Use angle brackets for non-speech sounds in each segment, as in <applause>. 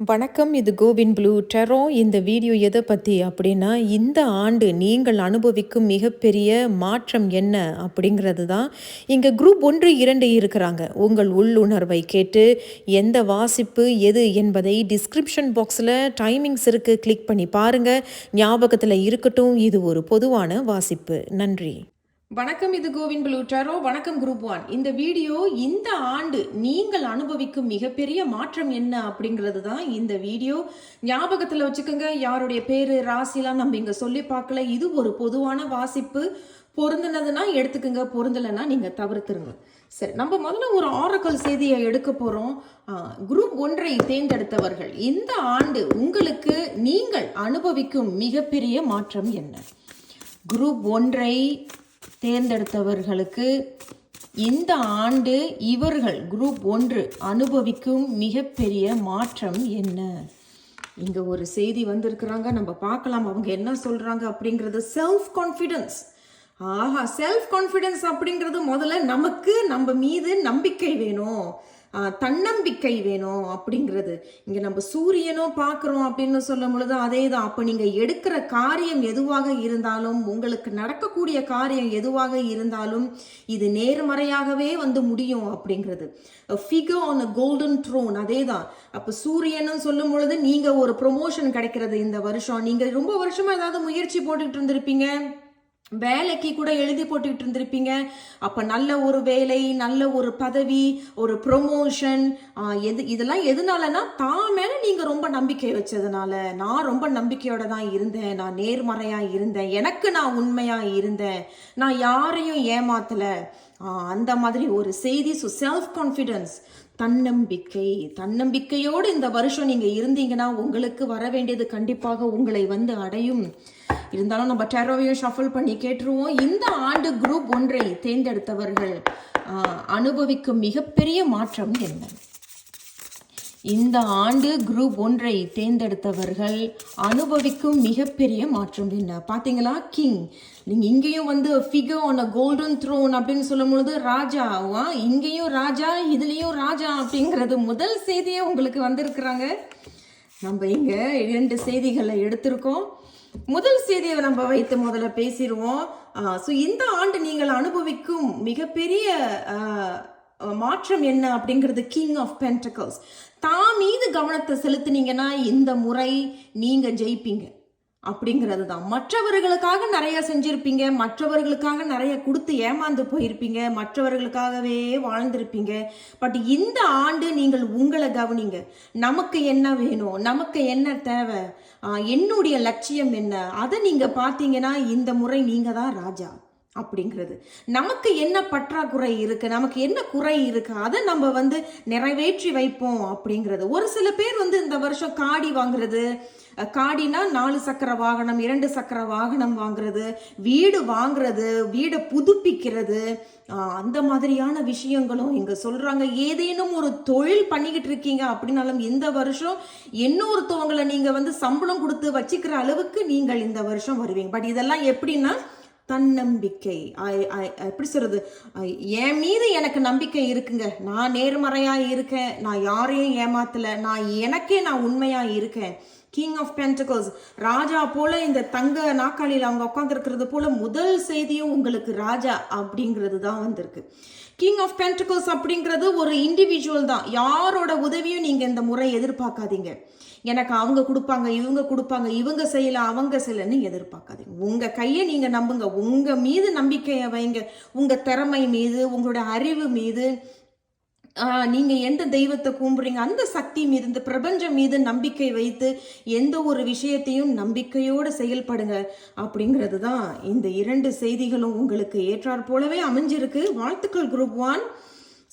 வணக்கம் இது CoWIN blue. டெரோ இந்த வீடியோ எதை பற்றி அப்படின்னா இந்த ஆண்டு நீங்கள் அனுபவிக்கும் மிகப்பெரிய மாற்றம் என்ன அப்படிங்கிறது தான். இங்கே குரூப் ஒன்று இரண்டு இருக்கிறாங்க. உங்கள் உள்ளுணர்வை கேட்டு எந்த வாசிப்பு எது என்பதை டிஸ்கிரிப்ஷன் பாக்ஸில் டைமிங்ஸ் இருக்குது கிளிக் பண்ணி பாருங்கள் ஞாபகத்தில் இருக்கட்டும் இது ஒரு பொதுவான வாசிப்பு. நன்றி. வணக்கம் இது கோவிந்த் ப்ளூ வணக்கம் குரூப் ஒன். இந்த வீடியோ இந்த ஆண்டு நீங்கள் அனுபவிக்கும் மிகப்பெரிய மாற்றம் என்ன அப்படிங்கிறது தான் இந்த வீடியோ. ஞாபகத்தில் வச்சுக்கோங்க யாருடைய பேர் ராசிலாம் நம்ம இங்கே சொல்லி பார்க்கல. இது ஒரு பொதுவான வாசிப்பு. பொருந்தினதுன்னா எடுத்துக்கோங்க பொருந்தலைன்னா நீங்கள் தவிர்த்துருங்க. சரி நம்ம முதல்ல ஒரு ஆரக்கல் செய்தியை எடுக்க போகிறோம் குரூப் ஒன்றை தேர்ந்தெடுத்தவர்கள் இந்த ஆண்டு உங்களுக்கு நீங்கள் அனுபவிக்கும் மிகப்பெரிய மாற்றம் என்ன? குரூப் ஒன்றை தேர்ந்தெடுத்தவர்களுக்கு இந்த ஆண்டு இவர்கள் குரூப் ஒன்று அனுபவிக்கும் மிகப்பெரிய மாற்றம் என்ன? இங்கே ஒரு செய்தி வந்திருக்கிறாங்க. நம்ம பார்க்கலாம் அவங்க என்ன சொல்கிறாங்க அப்படிங்கிறது. செல்ஃப் கான்ஃபிடன்ஸ் ஆஹா செல்ஃப் கான்ஃபிடன்ஸ் அப்படிங்கிறது முதல்ல நமக்கு நம்ம மீது நம்பிக்கை வேணும். தன்னம்பிக்கை வேணும் அப்படிங்கிறது. இங்கே நம்ம சூரியனும் பார்க்குறோம் அப்படின்னு சொல்லும் பொழுது அதே தான் அப்போ நீங்கள் எடுக்கிற காரியம் எதுவாக இருந்தாலும் உங்களுக்கு நடக்கக்கூடிய காரியம் எதுவாக இருந்தாலும் இது நேர்மறையாகவே வந்து முடியும் அப்படிங்கிறது. Figure on a golden throne அதே தான் அப்போ சூரியனும் சொல்லும் பொழுது நீங்கள் ஒரு ப்ரொமோஷன் கிடைக்கிறது இந்த வருஷம். நீங்கள் ரொம்ப வருஷமாக ஏதாவது முயற்சி போட்டுக்கிட்டு இருந்திருப்பீங்க. வேலைக்கு கூட எழுதி போட்டுக்கிட்டு இருந்திருப்பீங்க. அப்போ நல்ல ஒரு வேலை நல்ல ஒரு பதவி ஒரு ப்ரொமோஷன் எது இதெல்லாம் எதுனாலனா தான் மேலே நீங்கள் ரொம்ப நம்பிக்கை வச்சதுனால நான் ரொம்ப நம்பிக்கையோட தான் இருந்தேன். நான் நேர்மறையாக இருந்தேன். எனக்கு நான் உண்மையாக இருந்தேன். நான் யாரையும் ஏமாத்தலை. அந்த மாதிரி ஒரு செய்தி ஸோ செல்ஃப் கான்ஃபிடென்ஸ் தன்னம்பிக்கை தன்னம்பிக்கையோடு இந்த வருஷம் நீங்கள் இருந்தீங்கன்னா உங்களுக்கு வர வேண்டியது கண்டிப்பாக உங்களை வந்து அடையும். இருந்தாலும் நம்ம டெரோவையும் ஷஃபல் பண்ணி கேட்டுருவோம். இந்த ஆண்டு குரூப் ஒன்றை தேர்ந்தெடுத்தவர்கள் அனுபவிக்கும் மிகப்பெரிய மாற்றம் என்ன? இந்த ஆண்டு குரூப் ஒன்றை தேர்ந்தெடுத்தவர்கள் அனுபவிக்கும் மிகப்பெரிய மாற்றம் என்ன? பார்த்தீங்களா கிங் நீங்கள் இங்கேயும் வந்து figure on a golden throne அப்படின்னு சொல்லும் பொழுது ராஜாவா இங்கேயும் ராஜா இதுலேயும் ராஜா அப்படிங்கிறது முதல் செய்தியே உங்களுக்கு வந்திருக்கிறாங்க. நம்ம இங்கே இரண்டு செய்திகளை எடுத்திருக்கோம். முதல் செய்தியை நம்ம வைத்து முதல்ல பேசிடுவோம். ஸோ இந்த ஆண்டு நீங்கள் அனுபவிக்கும் மிகப்பெரிய மாற்றம் என்ன அப்படிங்கிறது கிங் ஆஃப் பென்டக்கல்ஸ் தான் மீது கவனத்தை செலுத்துனீங்கன்னா இந்த முறை நீங்க ஜெயிப்பீங்க. அப்படிங்கிறது தான் மற்றவர்களுக்காக நிறைய செஞ்சுருப்பீங்க மற்றவர்களுக்காக நிறைய கொடுத்து ஏமாந்து போயிருப்பீங்க மற்றவர்களுக்காகவே வாழ்ந்திருப்பீங்க. பட் இந்த ஆண்டு நீங்கள் உங்களை கவனிங்க. நமக்கு என்ன வேணும்? நமக்கு என்ன தேவை? என்னுடைய லட்சியம் என்ன? அதை நீங்கள் பார்த்தீங்கன்னா இந்த முறை நீங்கள் தான் ராஜா. அப்படிங்கிறது. நமக்கு என்ன பற்றாக்குறை இருக்கு? நமக்கு என்ன குறை இருக்கு? அதை நம்ம வந்து நிறைவேற்றி வைப்போம் அப்படிங்கிறது. ஒரு சில பேர் வந்து இந்த வருஷம் காடி வாங்குறது காடினா நாலு சக்கர வாகனம் இரண்டு சக்கர வாகனம் வாங்குறது வீடு வாங்குறது வீடை புதுப்பிக்கிறது. அந்த மாதிரியான விஷயங்களும் இங்க சொல்றாங்க. ஏதேனும் ஒரு தொழில் பண்ணிக்கிட்டு இருக்கீங்க அப்படின்னாலும் இந்த வருஷம் இன்னொருத்தவங்களை நீங்க வந்து சம்பளம் கொடுத்து வச்சுக்கிற அளவுக்கு நீங்கள் இந்த வருஷம் வருவீங்க. பட் இதெல்லாம் எப்படின்னா தன்னம்பிக்கை. எப்படி சொல்றது? என் மீது எனக்கு நம்பிக்கை இருக்குங்க. நான் நேர்மறையா இருக்கேன். நான் யாரையும் ஏமாத்தல. நான் எனக்கே நான் உண்மையா இருக்கேன். கிங் ஆஃப் பென்டகல்ஸ் ராஜா போல இந்த தங்க நாக்காளியில் அவங்க உட்காந்துருக்கிறது போல முதல் செய்தியும் உங்களுக்கு ராஜா அப்படிங்கிறது தான் வந்திருக்கு. கிங் ஆஃப் பென்டகல்ஸ் அப்படிங்கிறது ஒரு இண்டிவிஜுவல் தான். யாரோட உதவியும் நீங்கள் இந்த முறை எதிர்பார்க்காதீங்க. எனக்கு அவங்க கொடுப்பாங்க இவங்க கொடுப்பாங்க இவங்க செய்யலை அவங்க செய்யலன்னு எதிர்பார்க்காதீங்க. உங்கள் கையை நீங்கள் நம்புங்க. உங்கள் மீது நம்பிக்கையை வைங்க. உங்கள் திறமை மீது உங்களோட அறிவு மீது நீங்கள் எந்த தெய்வத்தை கும்பிட்றீங்க அந்த சக்தி மீது இந்த பிரபஞ்சம் மீது நம்பிக்கை வைத்து எந்த ஒரு விஷயத்தையும் நம்பிக்கையோடு செயல்படுங்க அப்படிங்கிறது தான் இந்த இரண்டு செய்திகளும் உங்களுக்கு ஏற்றாற் போலவே அமைஞ்சிருக்கு. வாழ்த்துக்கள் குரூப் ஒன்.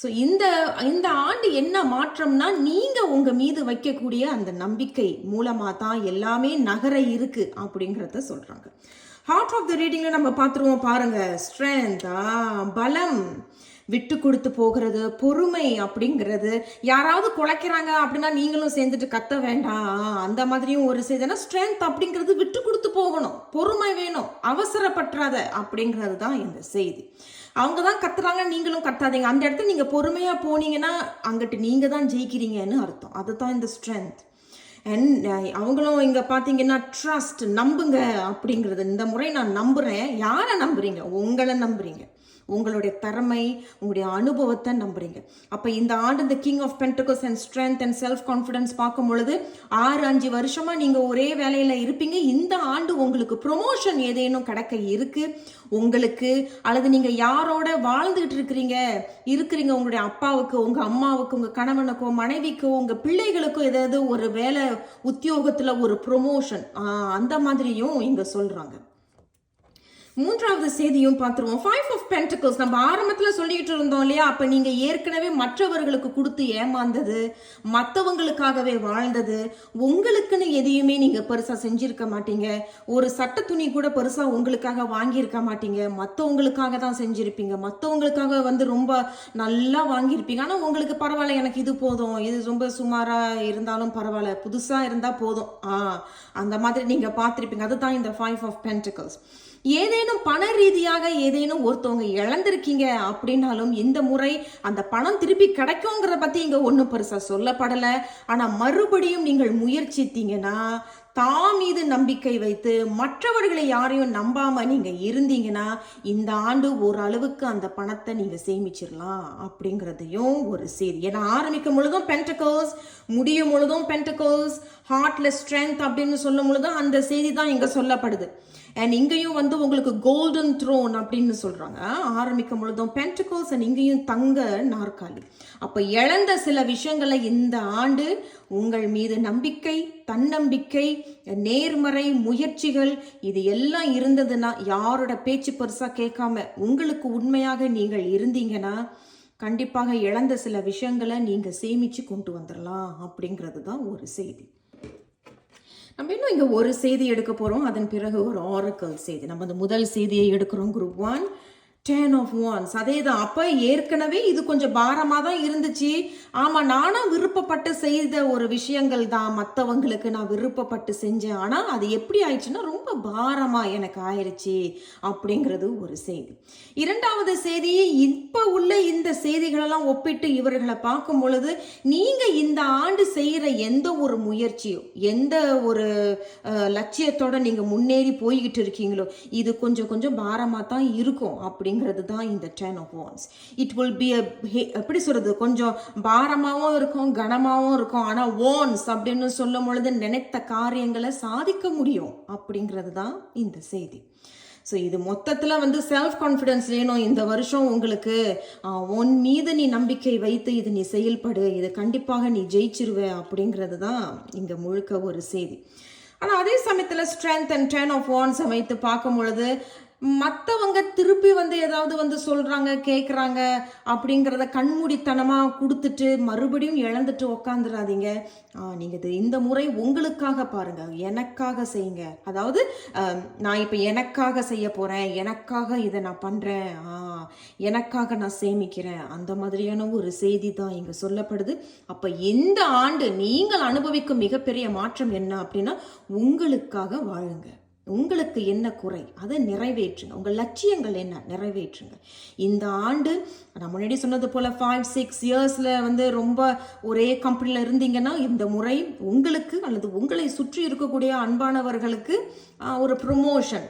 ஸோ இந்த இந்த ஆண்டு என்ன மாற்றம்னா நீங்கள் உங்கள் மீது வைக்கக்கூடிய அந்த நம்பிக்கை மூலமாக தான் எல்லாமே நகர இருக்கு அப்படிங்கிறத சொல்கிறாங்க ஹார்ட் ஆஃப் த ரீடிங்கில் நம்ம பார்த்துருவோம் பாருங்க. ஸ்ட்ரென்தா பலம் விட்டு கொடுத்து போகிறது பொறுமை அப்படிங்கிறது. யாராவது குலைக்கிறாங்க அப்படின்னா நீங்களும் சேர்ந்துட்டு கத்த வேண்டாம். அந்த மாதிரியும் ஒரு செய்தனா ஸ்ட்ரென்த் அப்படிங்கிறது விட்டு கொடுத்து போகணும். பொறுமை வேணும். அவசரப்பற்றாத அப்படிங்கிறது தான் இந்த செய்தி. அவங்க தான் கத்துறாங்க நீங்களும் கத்தாதீங்க. அந்த இடத்துல நீங்கள் பொறுமையாக போனீங்கன்னா அங்கிட்டு நீங்கள் தான் ஜெயிக்கிறீங்கன்னு அர்த்தம். அதுதான் இந்த ஸ்ட்ரென்த் அண்ட் அவங்களும் இங்கே பார்த்தீங்கன்னா ட்ரஸ்ட் நம்புங்க அப்படிங்கிறது. இந்த முறை நான் நம்புகிறேன் யாரை நம்புறீங்க? உங்களை நம்புறீங்க. உங்களுடைய திறமை உங்களுடைய அனுபவத்தை நம்புறீங்க. அப்போ இந்த ஆண்டு இந்த king of pentacles and strength and self confidence பார்க்கும் பொழுது ஆறு அஞ்சு வருஷமாக நீங்கள் ஒரே வேலையில் இருப்பீங்க. இந்த ஆண்டு உங்களுக்கு ப்ரொமோஷன் ஏதேனும் கிடக்க இருக்குது உங்களுக்கு அல்லது நீங்கள் யாரோட வாழ்ந்துகிட்டு இருக்கிறீங்க? இருக்கிறீங்க உங்களுடைய அப்பாவுக்கு உங்கள் அம்மாவுக்கு உங்கள் கணவனுக்கோ மனைவிக்கோ உங்கள் பிள்ளைகளுக்கோ ஏதாவது ஒரு வேலை உத்தியோகத்தில் ஒரு ப்ரொமோஷன் அந்த மாதிரியும் இங்கே சொல்கிறாங்க மூன்றாவது செய்தியும் பார்த்துருவோம். ஃபைவ் ஆஃப் பென்டக்கல்ஸ் நம்ம ஆரம்பத்தில் சொல்லிக்கிட்டு இருந்தோம் இல்லையா? அப்போ நீங்கள் ஏற்கனவே மற்றவர்களுக்கு கொடுத்து ஏமாந்தது மற்றவங்களுக்காகவே வாழ்ந்தது. உங்களுக்குன்னு எதையுமே நீங்கள் பெருசாக செஞ்சுருக்க மாட்டீங்க. ஒரு சட்ட துணி கூட பெருசாக உங்களுக்காக வாங்கியிருக்க மாட்டீங்க. மற்றவங்களுக்காக தான் செஞ்சுருப்பீங்க. மற்றவங்களுக்காக வந்து ரொம்ப நல்லா வாங்கியிருப்பீங்க. ஆனால் உங்களுக்கு பரவாயில்ல எனக்கு இது போதும். இது ரொம்ப சுமாராக இருந்தாலும் பரவாயில்ல. புதுசாக இருந்தால் போதும். ஆ அந்த மாதிரி நீங்கள் பார்த்துருப்பீங்க. அதுதான் இந்த ஃபைவ் ஆஃப் பென்டிகல்ஸ் ஏதேனும் பண ரீதியாக ஏதேனும் ஒருத்தவங்க இழந்திருக்கீங்க அப்படின்னாலும் இந்த முறை அந்த பணம் திருப்பி கிடைக்குங்கிறத பத்தி இங்க ஒன்றும் பெருசா சொல்லப்படல. ஆனா மறுபடியும் நீங்கள் முயற்சித்தீங்கன்னா தான் மீது நம்பிக்கை வைத்து மற்றவர்களை யாரையும் நம்பாம நீங்க இருந்தீங்கன்னா இந்த ஆண்டு ஓரளவுக்கு அந்த பணத்தை நீங்க சேமிச்சிடலாம் அப்படிங்கிறதையும் ஒரு செய்தி. ஏன்னா ஆரம்பிக்கும் பொழுதும் பென்டகோஸ் முடியும் பொழுதும் பென்டகோஸ் ஹார்ட்ல ஸ்ட்ரென்த் அப்படின்னு சொல்லும் பொழுதும் அந்த செய்தி தான் இங்க சொல்லப்படுது. அண்ட் இங்கேயும் வந்து உங்களுக்கு கோல்டன் த்ரோன் அப்படின்னு சொல்கிறாங்க ஆரம்பிக்கும் பொழுதும் பென்டகோஸ் அண்ட் இங்கேயும் தங்க நாற்காலி. அப்போ இழந்த சில விஷயங்களை இந்த ஆண்டு உங்கள் மீது நம்பிக்கை தன்னம்பிக்கை நேர்மறை முயற்சிகள் இது எல்லாம் இருந்ததுன்னா யாரோட பேச்சு பெருசாக கேட்காம உங்களுக்கு உண்மையாக நீங்கள் இருந்தீங்கன்னா கண்டிப்பாக இழந்த சில விஷயங்களை நீங்கள் சேமித்து கொண்டு வந்துடலாம் அப்படிங்கிறது தான் ஒரு செய்தி. நம்ம இன்னும் இங்கே ஒரு செய்தி எடுக்க போகிறோம் அதன் பிறகு ஒரு ஆரக்கல் செய்தி. நம்ம அந்த முதல் செய்தியை எடுக்கிறோம். Group one ten of wands அதே தான் அப்போ ஏற்கனவே இது கொஞ்சம் பாரமாக தான் இருந்துச்சு. ஆமாம் நானும் விருப்பப்பட்டு செய்த ஒரு விஷயங்கள் தான் மற்றவங்களுக்கு நான் விருப்பப்பட்டு செஞ்சேன். ஆனால் அது எப்படி ஆயிடுச்சுன்னா ரொம்ப பாரமாக எனக்கு ஆயிடுச்சு அப்படிங்கிறது ஒரு செய்தி. இரண்டாவது செய்தி இப்போ உள்ள இந்த செய்திகளெல்லாம் ஒப்பிட்டு இவர்களை பார்க்கும் பொழுது நீங்கள் இந்த ஆண்டு செய்கிற எந்த ஒரு முயற்சியோ எந்த ஒரு லட்சியத்தோட நீங்கள் முன்னேறி போய்கிட்டு இருக்கீங்களோ இது கொஞ்சம் கொஞ்சம் பாரமாக தான் இருக்கும் அப்படி அப்படிங்கிறது தான் இந்த ten of wands it will be எப்படி சொல்றது? கொஞ்சம் பாரமாகவும் இருக்கும் கனமாகவும் இருக்கும். ஆனால் ஓன்ஸ் அப்படின்னு சொல்லும் பொழுது நினைத்த காரியங்களை சாதிக்க முடியும் அப்படிங்கிறது தான் இந்த செய்தி. ஸோ இது மொத்தத்தில் வந்து செல்ஃப் கான்ஃபிடென்ஸ் வேணும். இந்த வருஷம் உங்களுக்கு உன் மீது நீ நம்பிக்கை வைத்து இது நீ செயல்படு. இது கண்டிப்பாக நீ ஜெயிச்சிருவ அப்படிங்கிறது தான் இங்கே முழுக்க ஒரு செய்தி. ஆனால் அதே சமயத்தில் ஸ்ட்ரென்த் அண்ட் டென் ஆஃப் வான்ஸை வைத்து பார்க்கும் பொழுது மற்றவங்க திருப்பி வந்து ஏதாவது வந்து சொல்கிறாங்க கேட்குறாங்க அப்படிங்கிறத கண்மூடித்தனமாக கொடுத்துட்டு மறுபடியும் இழந்துட்டு உக்காந்துடாதீங்க நீங்கள் இது இந்த முறை உங்களுக்காக பாருங்கள் எனக்காக செய்யுங்க. அதாவது நான் இப்போ எனக்காக செய்ய போகிறேன் எனக்காக இதை நான் பண்ணுறேன் எனக்காக நான் சேமிக்கிறேன். அந்த மாதிரியான ஒரு செய்தி தான் இங்கே சொல்லப்படுது. அப்போ இந்த ஆண்டு நீங்கள் அனுபவிக்கும் மிகப்பெரிய மாற்றம் என்ன அப்படின்னா உங்களுக்காக வாழுங்க. உங்களுக்கு என்ன குறை அதை நிறைவேற்றுங்க. உங்கள் லட்சியங்கள் என்ன நிறைவேற்றுங்க. இந்த ஆண்டு நான் முன்னாடி சொன்னது போல் ஃபைவ் சிக்ஸ் இயர்ஸில் வந்து ரொம்ப ஒரே கம்பெனியில் இருந்தீங்கன்னா இந்த முறை உங்களுக்கு அல்லது உங்களை சுற்றி இருக்கக்கூடிய அன்பானவர்களுக்கு ஒரு ப்ரொமோஷன்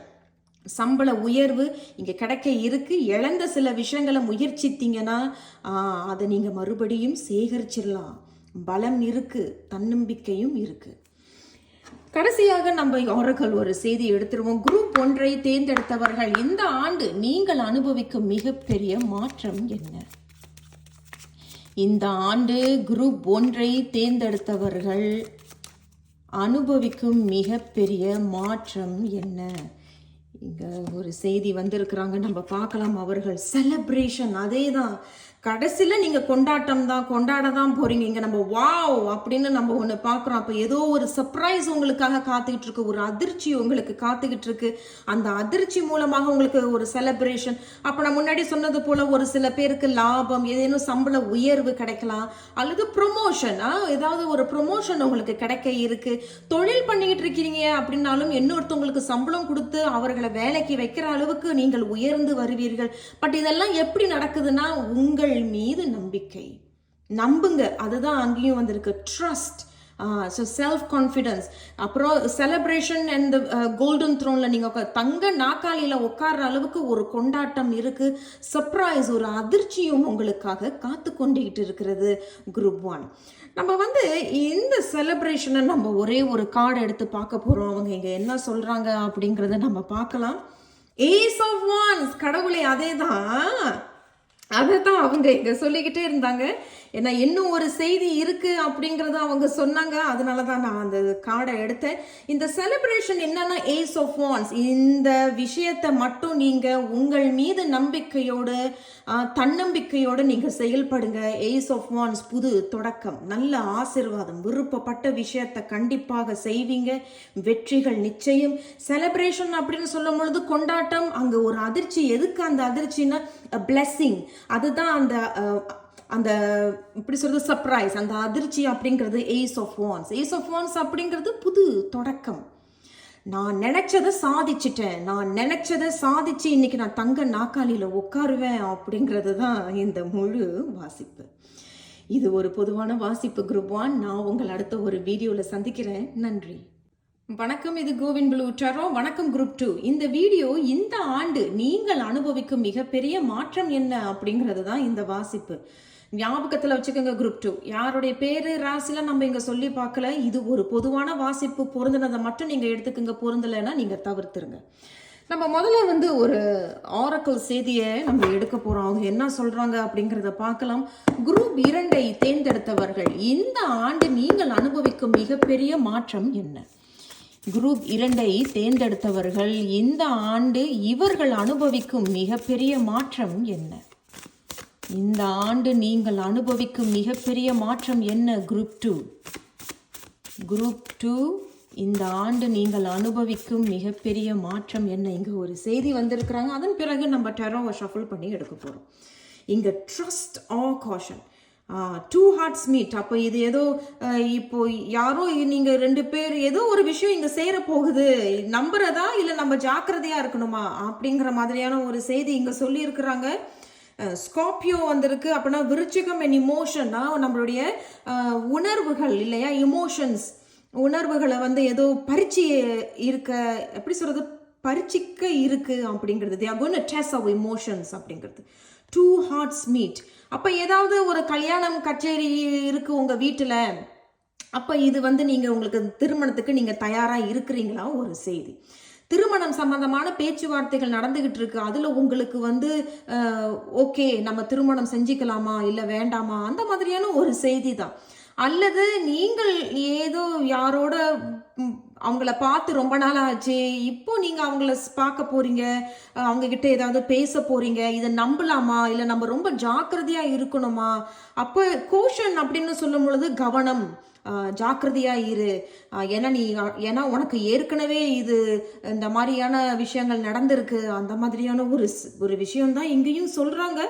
சம்பள உயர்வு இங்கே கிடைக்க இருக்கு. இழந்த சில விஷயங்களை முயற்சித்தீங்கன்னா அதை நீங்கள் மறுபடியும் சேகரிச்சிடலாம். பலம் இருக்கு தன்னம்பிக்கையும் இருக்குது கடைசியாக நம்ம அவர்கள் ஒரு செய்தி எடுத்துருவோம். குரூப் ஒன்றை தேர்ந்தெடுத்தவர்கள் இந்த ஆண்டு நீங்கள் அனுபவிக்கும் மிகப்பெரிய மாற்றம் என்ன? இந்த ஆண்டு குரூப் ஒன்றை தேர்ந்தெடுத்தவர்கள் அனுபவிக்கும் மிகப்பெரிய மாற்றம் என்ன? இங்க ஒரு செய்தி வந்திருக்கிறாங்க. நம்ம பார்க்கலாம் அவர்கள் செலப்ரேஷன் அதே தான் கடைசியில் நீங்கள் கொண்டாட்டம் தான் கொண்டாட தான் போகிறீங்க இங்கே நம்ம வாவ் அப்படின்னு நம்ம ஒன்று பார்க்குறோம். அப்போ ஏதோ ஒரு சர்ப்ரைஸ் உங்களுக்காக காத்துக்கிட்டு இருக்கு ஒரு அதிர்ச்சி உங்களுக்கு காத்துக்கிட்டு இருக்கு. அந்த அதிர்ச்சி மூலமாக உங்களுக்கு ஒரு செலப்ரேஷன் அப்போ நான் முன்னாடி சொன்னது போல் ஒரு சில பேருக்கு லாபம் ஏதேனும் சம்பள உயர்வு கிடைக்கலாம் அல்லது ப்ரொமோஷன் ஏதாவது ஒரு ப்ரொமோஷன் உங்களுக்கு கிடைக்க இருக்கு. தொழில் பண்ணிக்கிட்டு இருக்கிறீங்க அப்படின்னாலும் இன்னொருத்தவங்களுக்கு சம்பளம் கொடுத்து அவர்களை வேலைக்கு வைக்கிற அளவுக்கு நீங்கள் உயர்ந்து வருவீர்கள். பட் இதெல்லாம் எப்படி நடக்குதுன்னா உங்கள் மீது நம்பிக்கை. நம்புங்க. அதுதான் அங்கேயும் வந்திருக்கு. ட்ரஸ்ட் ஸோ செல்ஃப் கான்ஃபிடன்ஸ் அப்புறம் செலப்ரேஷன் அண்ட் கோல்டன் த்ரோனில் நீங்கள் தங்க நாக்காளியில் உட்கார்ற அளவுக்கு ஒரு கொண்டாட்டம் இருக்குது சர்ப்ரைஸ் ஒரு அதிர்ச்சியும் உங்களுக்காக காத்து கொண்டுகிட்டு இருக்கிறது குரூப் ஒன் நம்ம வந்து இந்த செலப்ரேஷனை நம்ம ஒரே ஒரு கார்டு எடுத்து பார்க்க போகிறோம் அவங்க இங்கே என்ன சொல்கிறாங்க அப்படிங்கிறத நம்ம பார்க்கலாம். ஏஸ் ஆஃப் ஒன்ஸ் கடவுளே அதே தான் அதை தான் அவங்க இங்க சொல்லிக்கிட்டே இருந்தாங்க. ஏன்னா இன்னும் ஒரு செய்தி இருக்குது அப்படிங்கிறத அவங்க சொன்னாங்க. அதனால தான் நான் அந்த கார்டை எடுத்தேன். இந்த செலிப்ரேஷன் என்னன்னா ஏஸ் ஆஃப் வான்ஸ் இந்த விஷயத்தை மட்டும் நீங்கள் உங்கள் மீது நம்பிக்கையோடு தன்னம்பிக்கையோடு நீங்கள் செயல்படுங்க. ஏஸ் ஆஃப் வான்ஸ் புது தொடக்கம். நல்ல ஆசிர்வாதம். விருப்பப்பட்ட விஷயத்தை கண்டிப்பாக செய்வீங்க. வெற்றிகள் நிச்சயம். செலிப்ரேஷன் அப்படின்னு சொல்லும் பொழுது கொண்டாட்டம் அங்கே ஒரு அதிர்ச்சி. எதுக்கு அந்த அதிர்ச்சின்னா பிளெஸ்ஸிங் அதுதான் அந்த அந்த இப்படி சொல்றது சர்ப்ரைஸ் அந்த அதிர்ச்சி அப்படிங்கிறது ace of wands ace of wands அப்படிங்கிறது புது தொடக்கம். நான் நினைச்சதை சாதிச்சிட்டேன். நான் நினைச்சதை சாதிச்சு இன்னைக்கு நான் தங்க நாக்காளியில் உட்காருவேன் அப்படிங்கிறது தான் இந்த முழு வாசிப்பு. இது ஒரு பொதுவான வாசிப்பு குரூப் ஒன். நான் உங்கள் அடுத்த ஒரு வீடியோவில் சந்திக்கிறேன். நன்றி. வணக்கம் இது கோவின் ப்ளூ டரோ. வணக்கம் குரூப் டூ. இந்த வீடியோ இந்த ஆண்டு நீங்கள் அனுபவிக்கும் மிகப்பெரிய மாற்றம் என்ன அப்படிங்கிறது தான் இந்த வாசிப்பு. ஞாபகத்தில் வச்சுக்கோங்க குரூப் டூ யாருடைய பேர் ராசிலாம் நம்ம இங்கே சொல்லி பார்க்கல. இது ஒரு பொதுவான வாசிப்பு பொருந்தினதை மட்டும் நீங்கள் எடுத்துக்கோங்க. பொருந்தலைன்னா நீங்கள் தவிர்த்துருங்க. நம்ம முதல்ல வந்து ஒரு ஆரக்கல் செய்தியை நம்ம எடுக்க போகிறோம் அவங்க என்ன சொல்கிறாங்க அப்படிங்கிறத பார்க்கலாம். குரூப் இரண்டை தேர்ந்தெடுத்தவர்கள் இந்த ஆண்டு நீங்கள் அனுபவிக்கும் மிகப்பெரிய மாற்றம் என்ன? குரூப் இரண்டை தேர்ந்தெடுத்தவர்கள் இந்த ஆண்டு இவர்கள் அனுபவிக்கும் மிகப்பெரிய மாற்றம் என்ன? இந்த ஆண்டு நீங்கள் அனுபவிக்கும் மிகப்பெரிய மாற்றம் என்ன? குரூப் டூ குரூப் டூ இந்த ஆண்டு நீங்கள் அனுபவிக்கும் மிகப்பெரிய மாற்றம் என்ன? இங்கே ஒரு செய்தி வந்திருக்கிறாங்க. அதன் பிறகு நம்ம டெரோவை ஷஃபிள் பண்ணி எடுக்க போகிறோம் இங்கே trust ah caution two hearts meet அப்போ இது ஏதோ இப்போ யாரோ நீங்கள் ரெண்டு பேர் ஏதோ ஒரு விஷயம் இங்கே சேர போகுது. நம்புறதா இல்லை நம்ம ஜாக்கிரதையாக இருக்கணுமா? அப்படிங்கிற மாதிரியான ஒரு செய்தி இங்கே சொல்லியிருக்கிறாங்க. ஸ்கார்பியோ வந்திருக்கு அப்படின்னா விருச்சிகம் அண்ட் இமோஷன்னா நம்மளுடைய உணர்வுகள் இல்லையா? இமோஷன்ஸ் உணர்வுகளை வந்து ஏதோ பரிச்சு இருக்க எப்படி சொல்கிறது பரிச்சிக்க இருக்கு அப்படிங்கிறது. They are gone of emotions அப்படிங்கிறது. டூ ஹார்ட்ஸ் மீட் அப்போ ஏதாவது ஒரு கல்யாணம் கச்சேரி இருக்குது உங்கள் வீட்டில். அப்போ இது வந்து நீங்கள் உங்களுக்கு திருமணத்துக்கு நீங்கள் தயாராக இருக்கிறீங்களா? ஒரு செய்தி. திருமணம் சம்பந்தமான பேச்சுவார்த்தைகள் நடந்துகிட்டு இருக்கு அதில் உங்களுக்கு வந்து ஓகே நம்ம திருமணம் செஞ்சுக்கலாமா? இல்லை வேண்டாமா? அந்த மாதிரியான ஒரு செய்தி தான் அல்லது நீங்கள் ஏதோ யாரோட அவங்கள பார்த்து ரொம்ப நாள் ஆச்சு இப்போ நீங்கள் அவங்கள பார்க்க போகிறீங்க அவங்கக்கிட்ட அவங்க கிட்ட ஏதாவது பேச போகிறீங்க இதை நம்பலாமா? இல்லை நம்ம ரொம்ப ஜாக்கிரதையாக இருக்கணுமா? அப்போ கோஷன் அப்படின்னு சொல்லும் பொழுது கவனம். ஜாக்கிரதையாக ஜாக்கிரதையா இரு. ஏன்னா நீ ஏன்னா உனக்கு ஏற்கனவே இது இந்த மாதிரியான விஷயங்கள் நடந்திருக்கு. அந்த மாதிரியான ஒரு ஸ்- ஒரு விஷயம் தான் இங்கேயும் சொல்றாங்க.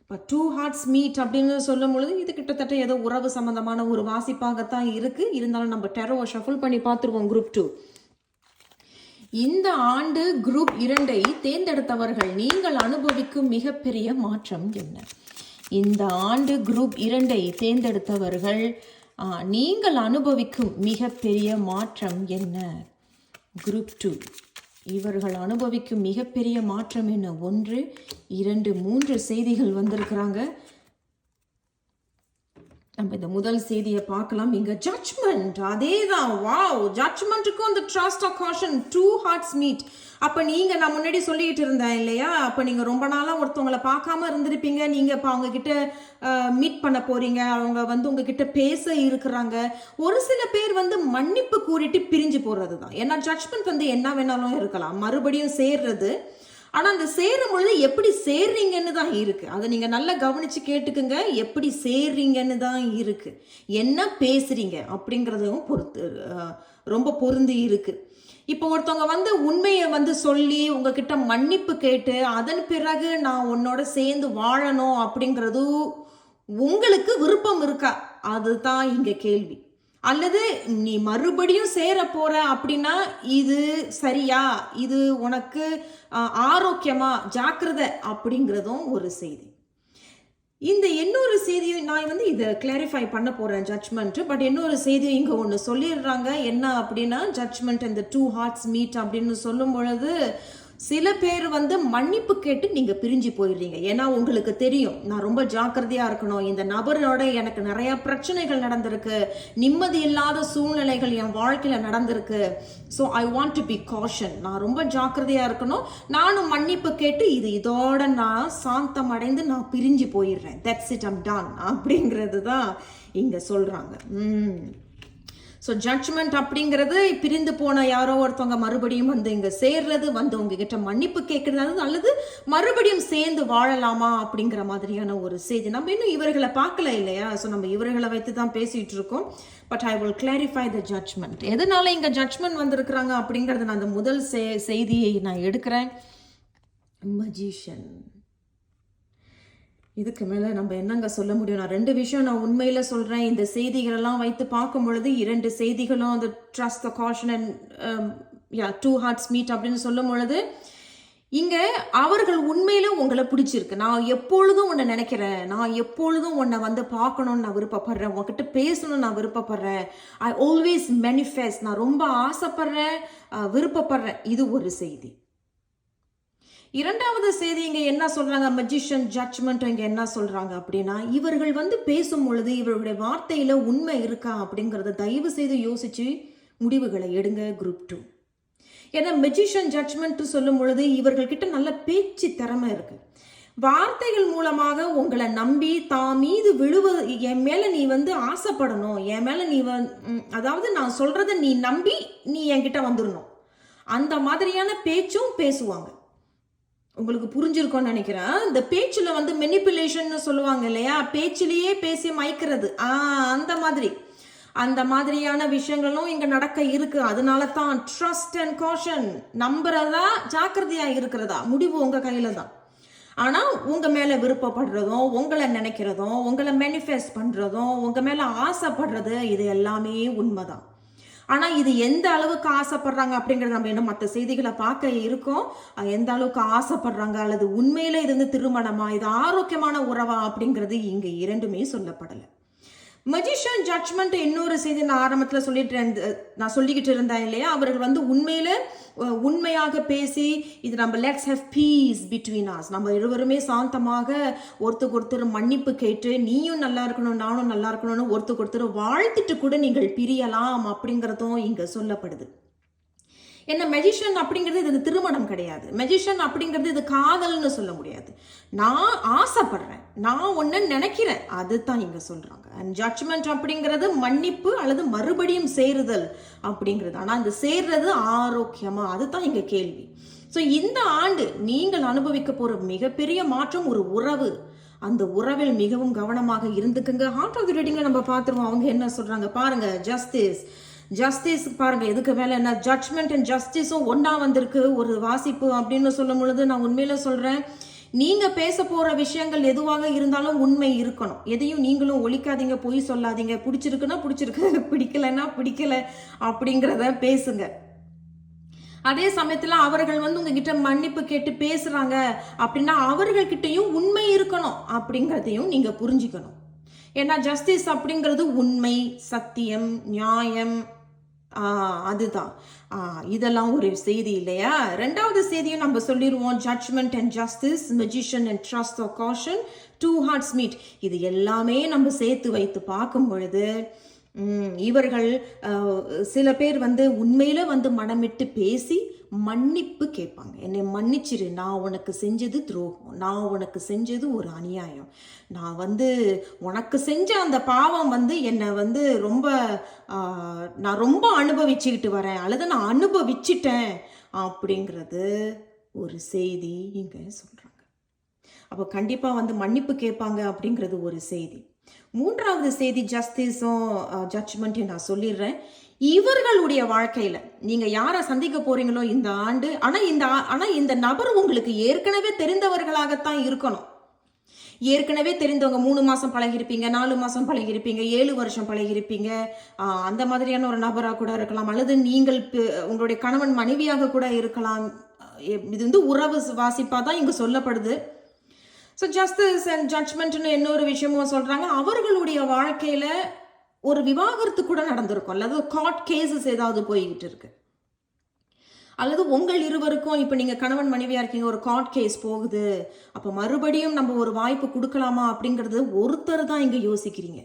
இப்போ டூ ஹார்ட்ஸ் மீட் அப்படின்னு சொல்லும் பொழுது இது கிட்டத்தட்ட ஏதோ உறவு சம்மந்தமான ஒரு வாசிப்பாகத்தான் இருக்குது இருந்தாலும் நம்ம டெரோவை ஷஃபுல் பண்ணி பார்த்துருவோம் குரூப் டூ இந்த ஆண்டு குரூப் இரண்டை தேர்ந்தெடுத்தவர்கள் நீங்கள் அனுபவிக்கும் மிகப்பெரிய மாற்றம் என்ன? இந்த ஆண்டு குரூப் இரண்டை தேர்ந்தெடுத்தவர்கள் நீங்கள் அனுபவிக்கும் மிகப்பெரிய மாற்றம் என்ன? குரூப் டூ இவர்கள் அனுபவிக்கும் மிகப்பெரிய மாற்றம் என்ன? ஒன்று இரண்டு மூன்று செய்திகள் வந்திருக்கிறாங்க. நம்ம இந்த முதல் செய்தியை பார்க்கலாம். இங்க ஜட்ஜ்மெண்ட் அதே தான். வாவ் ஜட்ஜ்மெண்ட்டுக்கும் அந்த trust of caution two hearts meet அப்ப நீங்க நான் முன்னாடி சொல்லிட்டு இருந்தேன் இல்லையா? அப்ப நீங்க ரொம்ப நாளா ஒருத்தவங்களை பார்க்காம இருந்திருப்பீங்க. நீங்க இப்ப அவங்க கிட்ட மீட் பண்ண போறீங்க. அவங்க வந்து உங்ககிட்ட பேச இருக்கிறாங்க. ஒரு சில பேர் வந்து மன்னிப்பு கூறிட்டு பிரிஞ்சு போடுறது தான் ஏன்னா ஜட்ஜ்மெண்ட் வந்து என்ன வேணாலும் இருக்கலாம். மறுபடியும் சேர்றது ஆனால் அந்த சேரும் பொழுது எப்படி சேர்றீங்கன்னு தான் இருக்குது அதை நீங்கள் நல்லா கவனித்து கேட்டுக்குங்க. எப்படி சேர்றீங்கன்னு தான் இருக்குது என்ன பேசுகிறீங்க அப்படிங்கிறதும் பொறுத்து ரொம்ப பொருந்து இருக்குது இப்போ ஒருத்தவங்க வந்து உண்மையை வந்து சொல்லி உங்ககிட்ட மன்னிப்பு கேட்டு அதன் பிறகு நான் உன்னோட சேர்ந்து வாழணும் அப்படிங்கிறது உங்களுக்கு விருப்பம் இருக்கா? அதுதான் இங்கே கேள்வி. அல்லது நீ மறுபடியும் சேர போற அப்படின்னா இது சரியா? இது உனக்கு ஆரோக்கியமா ஜாக்கிரதை அப்படிங்கிறதும் ஒரு செய்தி. இந்த இன்னொரு செய்தியும் நான் வந்து இதை கிளாரிஃபை பண்ண போறேன் ஜட்ஜ்மெண்ட் பட் இன்னொரு செய்தியும் இங்க ஒன்று சொல்லிடுறாங்க. என்ன அப்படின்னா ஜட்ஜ்மெண்ட் இந்த டூ ஹார்ட்ஸ் மீட் அப்படின்னு சொல்லும் பொழுது சில பேர் வந்து மன்னிப்பு கேட்டு நீங்க பிரிஞ்சு போயிடுறீங்க. ஏன்னா உங்களுக்கு தெரியும் நான் ரொம்ப ஜாக்கிரதையா இருக்கணும். இந்த நபரோட எனக்கு நிறைய பிரச்சனைகள் நடந்திருக்கு. நிம்மதி இல்லாத சூழ்நிலைகள் என் வாழ்க்கையில நடந்திருக்கு. So I want to be caution நான் ரொம்ப ஜாக்கிரதையா இருக்கணும். நானும் மன்னிப்பு கேட்டு இது இதோட நான் சாந்தம் அடைந்து நான் பிரிஞ்சு போயிடுறேன். தட்ஸ் இட் அம் டான் அப்படிங்கிறது தான் இங்க சொல்றாங்க. ஸோ ஜட்ஜ்மெண்ட் அப்படிங்கிறது பிரிந்து போன யாரோ ஒருத்தவங்க மறுபடியும் வந்து இங்கே சேர்றது வந்து உங்ககிட்ட மன்னிப்பு கேட்கறது அல்லது மறுபடியும் சேர்ந்து வாழலாமா அப்படிங்கிற மாதிரியான ஒரு செய்தி. நம்ம இன்னும் இவர்களை பார்க்கல இல்லையா? ஸோ நம்ம இவர்களை வைத்து தான் பேசிகிட்டு இருக்கோம். But I will clarify the judgement எதனால இங்கே ஜட்ஜ்மெண்ட் வந்திருக்கிறாங்க அப்படிங்கிறத நான் அந்த முதல் செ- செய்தியை நான் எடுக்கிறேன். மஜிஷன் இதுக்கு மேலே நம்ம என்னங்க சொல்ல முடியும்? நான் ரெண்டு விஷயம் நான் உண்மையில் சொல்கிறேன் இந்த செய்திகளெல்லாம் வைத்து பார்க்கும் பொழுது இரண்டு செய்திகளும் அந்த trust the caution and yeah two hearts meet அப்படின்னு சொல்லும் பொழுது இங்கே அவர்கள் உண்மையில உங்களை பிடிச்சிருக்கு. நான் எப்பொழுதும் உன்னை நினைக்கிறேன். நான் எப்பொழுதும் உன்னை வந்து பார்க்கணும்னு நான் விருப்பப்படுறேன். உங்ககிட்ட பேசணும்னு நான் விருப்பப்படுறேன். ஐ ஆல்வேஸ் மெனிஃபெஸ்ட் நான் ரொம்ப ஆசைப்படுறேன் விருப்பப்படுறேன். இது ஒரு செய்தி. இரண்டாவது செய்தி இங்கே என்ன சொல்கிறாங்க மஜிஷியன் ஜட்ஜ்மெண்ட் இங்கே என்ன சொல்கிறாங்க அப்படின்னா இவர்கள் வந்து பேசும் பொழுது இவர்களுடைய வார்த்தையில் உண்மை இருக்கா அப்படிங்கிறத தயவு செய்து யோசித்து முடிவுகளை எடுங்க குரூப் டூ ஏன்னா மெஜிஷியன் ஜட்ஜ்மெண்ட் சொல்லும் பொழுது இவர்கள்கிட்ட நல்ல பேச்சு திறமை இருக்குது வார்த்தைகள் மூலமாக உங்களை நம்பி தான் மீது விழுவது என் மேலே நீ வந்து ஆசைப்படணும். என் மேலே நீ வந் அதாவது நான் சொல்கிறத நீ நம்பி நீ என்கிட்ட வந்துடணும் அந்த மாதிரியான பேச்சும் பேசுவாங்க. உங்களுக்கு புரிஞ்சிருக்கும்னு நினைக்கிறேன். இந்த பேச்சில் வந்து மெனிப்புலேஷன்னு சொல்லுவாங்க இல்லையா? பேச்சிலேயே பேசி மயக்கிறது. ஆ அந்த மாதிரி. அந்த மாதிரியான விஷயங்களும் இங்கே நடக்க இருக்கு. அதனால தான் ட்ரஸ்ட் அண்ட் காஷன் நம்புறதா ஜாக்கிரதையா இருக்கிறதா? முடிவு உங்கள் கையில் தான். ஆனால் உங்கள் மேலே விருப்பப்படுறதும் உங்களை நினைக்கிறதும் உங்களை மேனிஃபெஸ்ட் பண்ணுறதும் உங்கள் மேலே ஆசைப்படுறது இது எல்லாமே உண்மைதான். ஆனால் இது எந்த அளவுக்கு ஆசைப்படுறாங்க அப்படிங்கிறது நம்ம இன்னும் மற்ற செய்திகளை பார்க்க இருக்கோம். எந்த அளவுக்கு ஆசைப்படுறாங்க அல்லது உண்மையில இது வந்து திருமணமா? இது ஆரோக்கியமான உறவா? அப்படிங்கிறது இங்கே இரண்டுமே சொல்லப்படலை. மஜிஷியன் ஜட்ஜ்மெண்ட் இன்னொரு செய்தி நான் ஆரம்பத்தில் சொல்லிட்டு இருந்த நான் சொல்லிக்கிட்டு இருந்தேன் இல்லையா? அவர்கள் வந்து உண்மையில உண்மையாக பேசி இது நம்ம let's have peace between us நம்ம இருவருமே சாந்தமாக ஒருத்தருக்கு ஒருத்தர் மன்னிப்பு கேட்டு நீயும் நல்லா இருக்கணும் நானும் நல்லா இருக்கணும்னு ஒருத்தருக்கு ஒருத்தர் வாழ்த்துட்டு கூட நீங்கள் பிரியலாம் அப்படிங்கிறதும் இங்கே சொல்லப்படுது. என்ன மெஜிஷியன் அப்படிங்கிறது இது திருமணம் கிடையாது. மெஜிஷியன் அப்படிங்கிறது இது காதல்னு சொல்ல முடியாது. நான் ஆசைப்படுறேன். நான் ஒன்று நினைக்கிறேன். அதுதான் இங்கே சொல்கிறாங்க அண்ட் ஜட்ஜ்மெண்ட் அப்படிங்கிறது மன்னிப்பு அல்லது மறுபடியும் சேருதல் அப்படிங்கிறது. ஆனால் இந்த சேர்றது ஆரோக்கியமா? அதுதான் இங்கே கேள்வி. ஸோ இந்த ஆண்டு நீங்கள் அனுபவிக்க போகிற மிகப்பெரிய மாற்றம் ஒரு உறவு. அந்த உறவில் மிகவும் கவனமாக இருந்துக்குங்க. ஹார்ட் ஆஃப் தி நம்ம பார்த்துருவோம். அவங்க என்ன சொல்கிறாங்க பாருங்கள் ஜஸ்டிஸ் ஜஸ்டிஸ் பாருங்க எதுக்கு மேலே என்ன ஜட்ஜ்மெண்ட் அண்ட் ஜஸ்டிஸும் ஒன்றா வந்திருக்கு ஒரு வாசிப்பு அப்படின்னு சொல்லும் பொழுது நான் உண்மையில சொல்றேன் நீங்க பேச போற விஷயங்கள் எதுவாக இருந்தாலும் உண்மை இருக்கணும். எதையும் நீங்களும் ஒழிக்காதீங்க பொய் சொல்லாதீங்க பிடிச்சிருக்குன்னா பிடிச்சிருக்கு <laughs> பிடிக்கலைன்னா பிடிக்கல அப்படிங்கிறத பேசுங்க. அதே சமயத்துல அவர்கள் வந்து உங்ககிட்ட மன்னிப்பு கேட்டு பேசுறாங்க அப்படின்னா அவர்கள்கிட்டையும் உண்மை இருக்கணும் அப்படிங்கிறதையும் நீங்க புரிஞ்சுக்கணும். ஏன்னா ஜஸ்டிஸ் அப்படிங்கிறது உண்மை சத்தியம் நியாயம் அதுதான். இதெல்லாம் ஒரு செய்தி இல்லையா? ரெண்டாவது செய்தியும் நம்ம சொல்லிடுவோம் judgement and justice magician and trust of caution two hearts meet இது எல்லாமே நம்ம சேர்த்து வைத்து பார்க்கும் பொழுது இவர்கள் சில பேர் வந்து உண்மையில வந்து மனமிட்டு பேசி மன்னிப்பு கேட்பாங்க. என்னை மன்னிச்சிரு. நான் உனக்கு செஞ்சது துரோகம். நான் உனக்கு செஞ்சது ஒரு அநியாயம். நான் வந்து உனக்கு செஞ்ச அந்த பாவம் வந்து என்னை வந்து ரொம்ப நான் ரொம்ப அனுபவிச்சுக்கிட்டு வரேன். அல்லது நான் அனுபவிச்சிட்டேன் அப்படிங்கிறது ஒரு செய்தி இங்கே சொல்கிறாங்க அப்போ கண்டிப்பாக வந்து மன்னிப்பு கேட்பாங்க அப்படிங்கிறது ஒரு செய்தி. மூன்றாவது செய்தி ஜஸ்டிஸும் ஜட்ஜ்மெண்ட்டையும் நான் சொல்லிடுறேன். இவர்களுடைய வாழ்க்கையில நீங்க யாரை சந்திக்க போறீங்களோ இந்த ஆண்டு ஆனா இந்த ஆனா இந்த நபர் உங்களுக்கு ஏற்கனவே தெரிந்தவர்களாகத்தான் இருக்கணும். ஏற்கனவே தெரிந்தவங்க மூணு மாசம் பழகிருப்பீங்க நாலு மாசம் பழகிருப்பீங்க ஏழு வருஷம் பழகிருப்பீங்க அந்த மாதிரியான ஒரு நபரா கூட இருக்கலாம் அல்லது நீங்கள் உங்களுடைய கணவன் மனைவியாக கூட இருக்கலாம். இது வந்து உறவு வாசிப்பா தான் இங்க சொல்லப்படுது. ஸோ ஜஸ்டிஸ் அண்ட் ஜட்மெண்ட்னு இன்னொரு விஷயமும் சொல்றாங்க. அவர்களுடைய வாழ்க்கையில ஒரு விவாகரத்து கூட நடந்திருக்கும். அல்லது கார்ட் கேசஸ் ஏதாவது போய்கிட்டு இருக்கு அல்லது உங்கள் இருவருக்கும் இப்போ நீங்கள் கணவன் மனைவியாக இருக்கீங்க ஒரு கார்ட் கேஸ் போகுது. அப்போ மறுபடியும் நம்ம ஒரு வாய்ப்பு கொடுக்கலாமா அப்படிங்கிறது ஒருத்தர் தான் இங்கே யோசிக்கிறீங்க.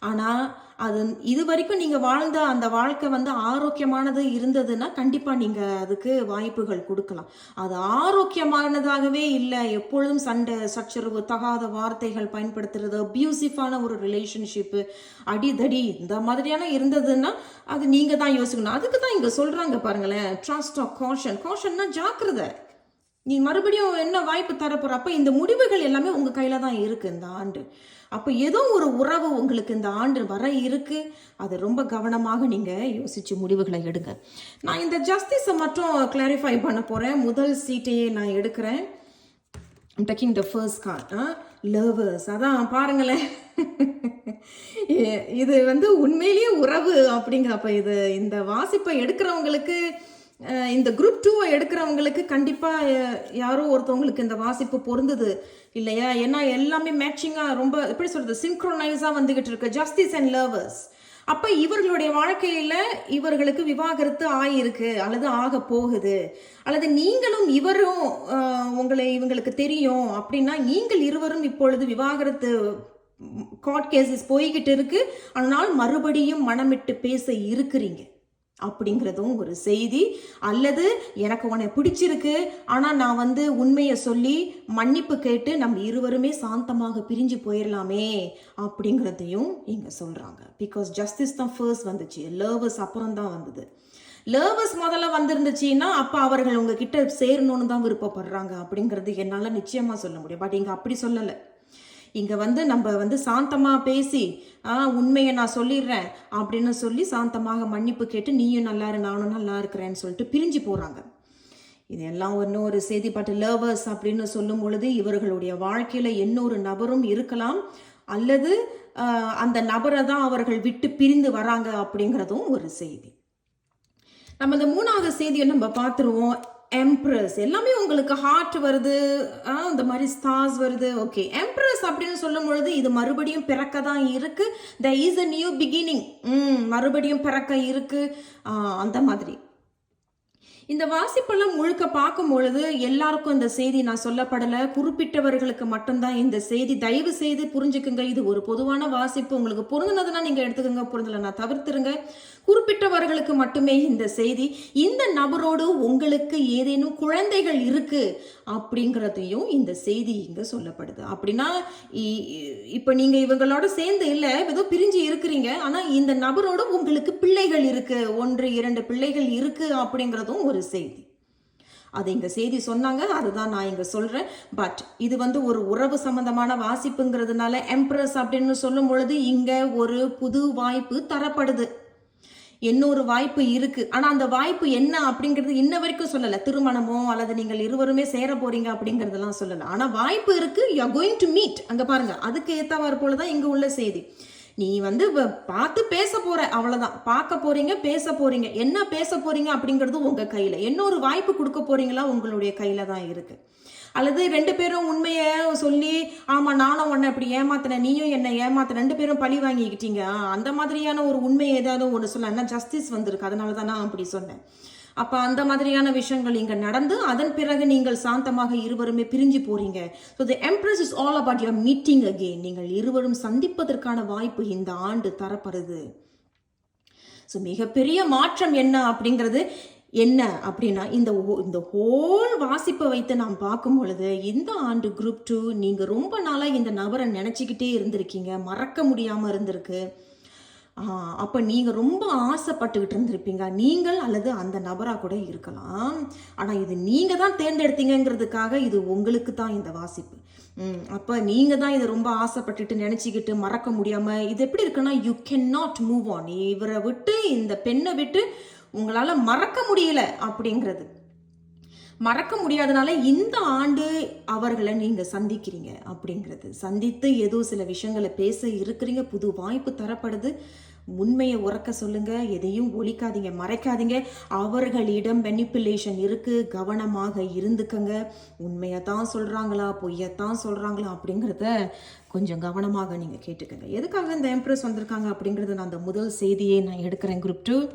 ஆனால் அது இது வரைக்கும் நீங்கள் வாழ்ந்த அந்த வாழ்க்கை வந்து ஆரோக்கியமானது இருந்ததுன்னா கண்டிப்பாக நீங்கள் அதுக்கு வாய்ப்புகள் கொடுக்கலாம். அது ஆரோக்கியமானதாகவே இல்லை. எப்பொழுதும் சண்டை சச்சரவு தகாத வார்த்தைகள் பயன்படுத்துறது அப்யூசிவான ஒரு ரிலேஷன்ஷிப்பு அடிதடி இந்த மாதிரியான இருந்ததுன்னா அது நீங்கள் தான் யோசிக்கணும். அதுக்கு தான் இங்கே சொல்கிறாங்க பாருங்களேன் ட்ரஸ்ட் ஆஃப் காஷன் காஷன்னா ஜாக்கிரதை. நீ மறுபடியும் என்ன வாய்ப்பு தரப்போற? அப்போ இந்த முடிவுகள் எல்லாமே உங்கள் கையில் தான் இருக்குது இந்த ஆண்டு. அப்போ ஏதோ ஒரு உறவு உங்களுக்கு இந்த ஆண்டு வர இருக்குது அது ரொம்ப கவனமாக நீங்கள் யோசித்து முடிவுகளை எடுங்க. நான் இந்த ஜஸ்டிஸை மட்டும் கிளாரிஃபை பண்ண போகிறேன் முதல் சீட்டையே நான் எடுக்கிறேன். Taking the first card lovers அதான் பாருங்களேன். இது வந்து உண்மையிலேயே உறவு அப்படிங்கிறப்ப இது இந்த வாசிப்பை எடுக்கிறவங்களுக்கு இந்த குரூப் டூவை எடுக்கிறவங்களுக்கு கண்டிப்பாக யாரோ ஒருத்தவங்களுக்கு இந்த வாசிப்பு பொருந்தது இல்லையா? ஏன்னா எல்லாமே மேட்சிங்காக ரொம்ப எப்படி சொல்கிறது சிங்க்ரோனைஸாக வந்துகிட்டு இருக்கு. ஜஸ்டிஸ் அண்ட் லவர்ஸ் அப்ப இவர்களுடைய வாழ்க்கையில இவர்களுக்கு விவாகரத்து ஆயிருக்கு அல்லது ஆக போகுது. அல்லது நீங்களும் இவரும் உங்களை இவங்களுக்கு தெரியும் அப்படின்னா நீங்கள் இருவரும் இப்பொழுது விவாகரத்து காட் கேசஸ் போய்கிட்டு இருக்கு. ஆனால் மறுபடியும் மனமிட்டு பேச இருக்கிறீங்க. அப்படிங்கிறதும் ஒரு செய்தி. அல்லது எனக்கு உன்னை பிடிச்சிருக்கு. ஆனால் நான் வந்து உண்மையை சொல்லி மன்னிப்பு கேட்டு நம்ம இருவருமே சாந்தமாக பிரிஞ்சு போயிடலாமே அப்படிங்கிறதையும் இங்கே சொல்கிறாங்க பிகாஸ் ஜஸ்டிஸ் தான் ஃபர்ஸ்ட் வந்துச்சு. லர்வஸ் அப்புறம் தான் வந்தது. லர்வஸ் முதல்ல வந்திருந்துச்சுன்னா அப்போ அவர்கள் உங்ககிட்ட சேரணும்னு தான் விருப்பப்படுறாங்க அப்படிங்கிறது என்னால் நிச்சயமாக சொல்ல முடியும். பட் இங்கே அப்படி சொல்லலை. இங்கே வந்து நம்ம வந்து சாந்தமாக பேசி ஆ உண்மையை நான் சொல்லிடுறேன் அப்படின்னு சொல்லி சாந்தமாக மன்னிப்பு கேட்டு நீயும் நல்லா இரு நானும் நல்லா இருக்கிறேன்னு சொல்லிட்டு பிரிஞ்சு போகிறாங்க இது எல்லாம் இன்னும் ஒரு செய்தி பாட்டு லவர்ஸ் அப்படின்னு சொல்லும் பொழுது இவர்களுடைய வாழ்க்கையில் இன்னொரு நபரும் இருக்கலாம் அல்லது அந்த நபரை தான் அவர்கள் விட்டு பிரிந்து வராங்க அப்படிங்கிறதும் ஒரு செய்தி. நம்ம இந்த மூணாவது செய்தியை நம்ம பார்த்துருவோம். எம்ப்ரஸ் எல்லாமே உங்களுக்கு ஹார்ட் வருது. இந்த மாதிரி ஸ்டார்ஸ் வருது. ஓகே எம்ப்ரஸ் அப்படின்னு சொல்லும் பொழுது இது மறுபடியும் பிறக்க தான் இருக்கு the is a new beginning மறுபடியும் பிறக்க இருக்கு. அந்த மாதிரி. இந்த வாசிப்பெல்லாம் முழுக்க பார்க்கும் பொழுது எல்லாருக்கும் இந்த செய்தி நான் சொல்லப்படலை. குறிப்பிட்டவர்களுக்கு மட்டும்தான் இந்த செய்தி. தயவு செய்து புரிஞ்சுக்குங்க. இது ஒரு பொதுவான வாசிப்பு. உங்களுக்கு பொருந்தினதுன்னா நீங்கள் எடுத்துக்கோங்க. பொருந்தலைன்னா தவிர்த்துருங்க. குறிப்பிட்டவர்களுக்கு மட்டுமே இந்த செய்தி. இந்த நபரோடு உங்களுக்கு ஏதேனும் குழந்தைகள் இருக்கு அப்படிங்கிறதையும் இந்த செய்தி இங்க சொல்லப்படுது. அப்படின்னா இ- இப்ப நீங்க இவங்களோட சேர்ந்து இல்லை ஏதோ பிரிஞ்சு இருக்கிறீங்க. ஆனால் இந்த நபரோட உங்களுக்கு பிள்ளைகள் இருக்கு. ஒன்று இரண்டு பிள்ளைகள் இருக்கு அப்படிங்கிறதும் ஒரு செய்தி. அது இந்த செய்தி சொன்னாங்க அதுதான் நான் இங்க சொல்றேன். பட் இது வந்து ஒரு உறவு சம்பந்தமான வாசிப்புங்கிறதுனால எம்ப்ரஸ் அப்படின்னு சொல்லும் பொழுது இங்க ஒரு புது வாய்ப்பு தரப்படுது. இன்னொரு வாய்ப்பு இருக்கு. ஆனா அந்த வாய்ப்பு என்ன அப்படிங்கிறது இன்ன வரைக்கும் சொல்லல. திருமணமோ அல்லது நீங்கள் இருவருமே சேர போறீங்க அப்படிங்கறதெல்லாம் சொல்லல. ஆனா வாய்ப்பு இருக்கு. You are going to meet அங்க பாருங்க. அதுக்கு ஏத்தவாறு போலதான் இங்க உள்ள செய்தி. நீ வந்து வ- பார்த்து பேச போற அவ்வளவுதான். பார்க்க போறீங்க பேச போறீங்க. என்ன பேச போறீங்க அப்படிங்கிறது உங்க கையில. இன்னொரு வாய்ப்பு கொடுக்க போறீங்களா உங்களுடைய கையில தான் இருக்கு. அல்லது ரெண்டு பேரும் உண்மையை சொல்லி ஆமா நானும் உன்னை இப்படி ஏமாத்தினேன் நீயும் என்னை ஏமாத்த ரெண்டு பேரும் பழி வாங்கிக்கிட்டீங்க. அந்த மாதிரியான ஒரு உண்மை ஏதாவது ஒன்று சொல்ல என்ன ஜஸ்டிஸ் வந்திருக்கு? அதனால தான் நான் அப்படி சொன்னேன். அப்போ அந்த மாதிரியான விஷயங்கள் இங்கே நடந்து அதன் பிறகு நீங்கள் சாந்தமாக இருவருமே பிரிஞ்சு போறீங்க. So the empress is all about your meeting again நீங்கள் இருவரும் சந்திப்பதற்கான வாய்ப்பு இந்த ஆண்டு தரப்படுது. ஸோ மிகப்பெரிய மாற்றம் என்ன அப்படிங்கிறது என்ன அப்படின்னா இந்த ஹோ- இந்த ஹோல் வாசிப்பை வைத்து நாம் பார்க்கும் பொழுது இந்த ஆண்டு குரூப் டூ நீங்கள் ரொம்ப நாளாக இந்த நபரை நினச்சிக்கிட்டே இருந்திருக்கீங்க. மறக்க முடியாமல் இருந்திருக்கு. அப்போ நீங்கள் ரொம்ப ஆசைப்பட்டுக்கிட்டு இருந்திருப்பீங்க. நீங்கள் அல்லது அந்த நபராக கூட இருக்கலாம். ஆனால் இது நீங்கள் தான் தேர்ந்தெடுத்தீங்கிறதுக்காக இது உங்களுக்கு தான் இந்த வாசிப்பு. அப்போ நீங்கள் தான் இதை ரொம்ப ஆசைப்பட்டுட்டு நினச்சிக்கிட்டு மறக்க முடியாமல் இது எப்படி இருக்குன்னா you can not move on இவரை விட்டு இந்த பெண்ணை விட்டு உங்களால் மறக்க முடியல அப்படிங்கிறது. மறக்க முடியாதனால இந்த ஆண்டு அவர்களை நீங்க சந்திக்கிறீங்க அப்படிங்கிறது. சந்தித்து ஏதோ சில விஷயங்களை பேச இருக்கிறீங்க புது வாய்ப்பு தரப்படுது. உண்மையை உறக்க சொல்லுங்க எதையும் ஒழிக்காதீங்க மறைக்காதீங்க. அவர்களிடம் மெனிப்புலேஷன் இருக்கு கவனமாக இருந்துக்கங்க. உண்மையை தான் சொல்றாங்களா பொய்யத்தான் சொல்றாங்களா அப்படிங்கிறத கொஞ்சம் கவனமாக நீங்க கேட்டுக்கங்க. எதுக்காக இந்த எம்ப்ரஸ் வந்திருக்காங்க அப்படிங்கிறது நான் அந்த முதல் செய்தியை நான் எடுக்கிறேன் குரூப் டூ